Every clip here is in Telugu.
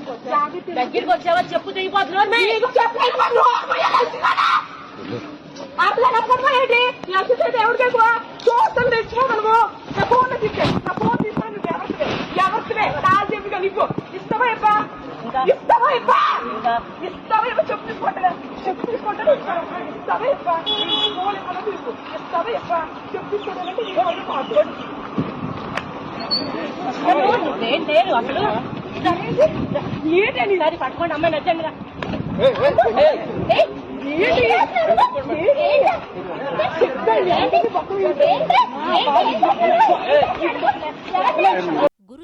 దగ్గరికి వచ్చావా? చెప్పు నీకు మూయగలిసినానా? అట్లా నమ్మకం ఏంటి లక్ష దేవుడికి ఎక్కువ? చూస్తాను తెచ్చుకోగలవు నా ఫోన్ తీసే నా ఫోన్ తీసుకొని నువ్వు ఎవరివే ఎవరివే కాల్ చెప్పి కలిపో ఇస్తావా ఇప్ప ఇస్తావా ఇప్ప ఇస్తావా ఇప్ప చెప్పు తీసుకుంటా చెప్పు తీసుకుంటా ఇస్తావా ఇప్ప ఫోన్ ఇవ్వను తీసుకో? ఇస్తావా ఇప్ప చెప్పు తీసుకోవాలంటే నీ ఫోన్? మాట్లాడు నేను లేరు అసలు ఏంటండి దాన్ని పట్టుకోండి అమ్మాయి నచ్చండి రా.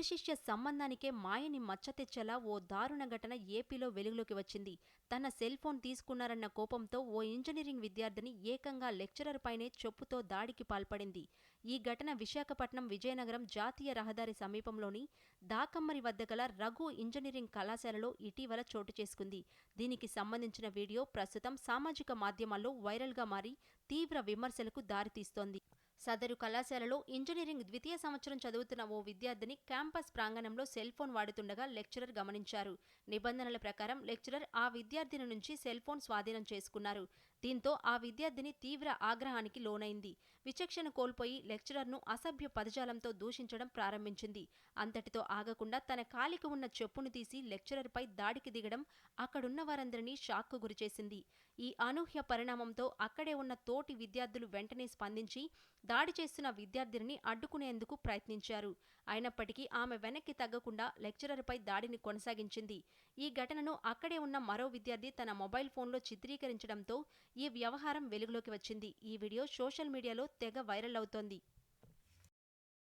గురుశిష్య సంబంధానికే మాయని మచ్చ తెచ్చేలా ఓ దారుణ ఘటన ఏపీలో వెలుగులోకి వచ్చింది. తన సెల్ ఫోన్ తీసుకున్నారన్న కోపంతో ఓ ఇంజనీరింగ్ విద్యార్థిని ఏకంగా లెక్చరర్ పైనే చెప్పుతో దాడికి పాల్పడింది. ఈ ఘటన విశాఖపట్నం విజయనగరం జాతీయ రహదారి సమీపంలోని దాకమ్మరి వద్ద గల రఘు ఇంజనీరింగ్ కళాశాలలో ఇటీవల చోటు చేసుకుంది. దీనికి సంబంధించిన వీడియో ప్రస్తుతం సామాజిక మాధ్యమాల్లో వైరల్గా మారి తీవ్ర విమర్శలకు దారితీస్తోంది. సదరు కళాశాలలో ఇంజనీరింగ్ ద్వితీయ సంవత్సరం చదువుతున్న ఓ విద్యార్థిని క్యాంపస్ ప్రాంగణంలో సెల్ ఫోన్ వాడుతుండగా లెక్చరర్ గమనించారు. నిబంధనల ప్రకారం లెక్చరర్ ఆ విద్యార్థిని నుంచి సెల్ ఫోన్ స్వాధీనం చేసుకున్నారు. దీంతో ఆ విద్యార్థిని తీవ్ర ఆగ్రహానికి లోనైంది. విచక్షణ కోల్పోయి లెక్చరర్ను అసభ్య పదజాలంతో దూషించడం ప్రారంభించింది. అంతటితో ఆగకుండా తన కాలికి ఉన్న చెప్పును తీసి లెక్చరర్పై దాడికి దిగడం అక్కడున్న వారందరినీ షాక్కు గురిచేసింది. ఈ అనూహ్య పరిణామంతో అక్కడే ఉన్న తోటి విద్యార్థులు వెంటనే స్పందించి దాడి చేస్తున్న విద్యార్థిని అడ్డుకునేందుకు ప్రయత్నించారు. అయినప్పటికీ ఆమె వెనక్కి తగ్గకుండా లెక్చరర్పై దాడిని కొనసాగించింది. ఈ ఘటనను అక్కడే ఉన్న మరో విద్యార్థి తన మొబైల్ ఫోన్లో చిత్రీకరించడంతో ఈ వ్యవహారం వెలుగులోకి వచ్చింది. ఈ వీడియో సోషల్ మీడియాలో తెగ వైరల్ అవుతోంది.